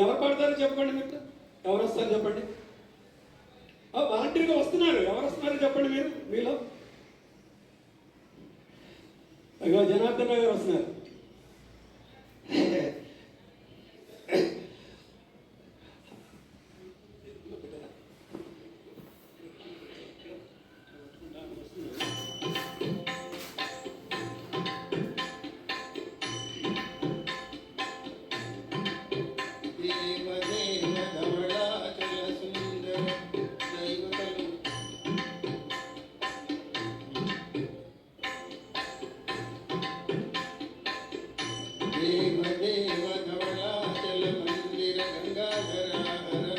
ఎవరు పడతారు చెప్పండి మీరు ఎవరు వస్తారు చెప్పండి? వాలంటీర్గా వస్తున్నారు. ఎవరు వస్తున్నారు చెప్పండి మీరు? మీలో? అయ్యో జనార్దన్ గారు వస్తున్నారు. Radha Radha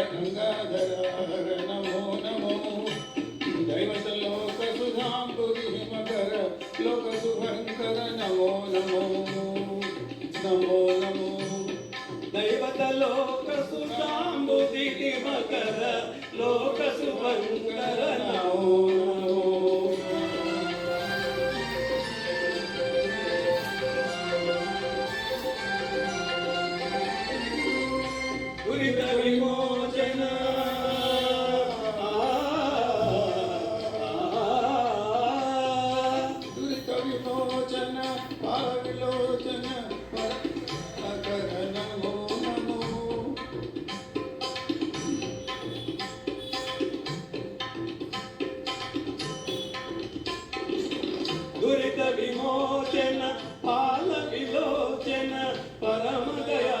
గంగాధర నమో నమో దైవతలోక సుధాంబురి హిమకర లోక శుభంకర నమో నమో నమో నమో దైవతలోక సుధాంబురి హిమకర విలోచన పర విలోచన పరకరణ నమో దురిత విమోచన పాల విలోచన పరమ దయా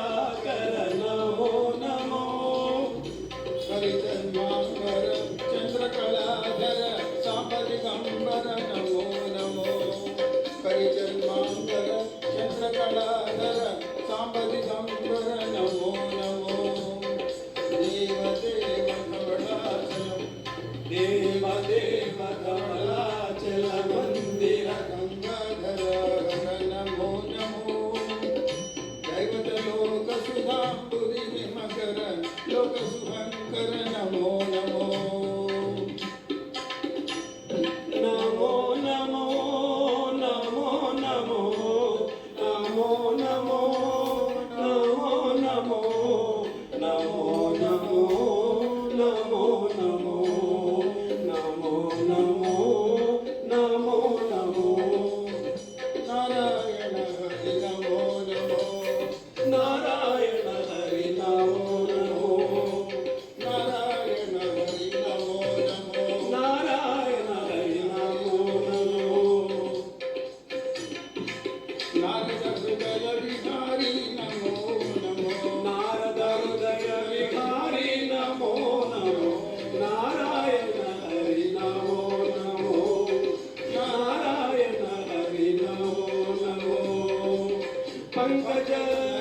欢迎大家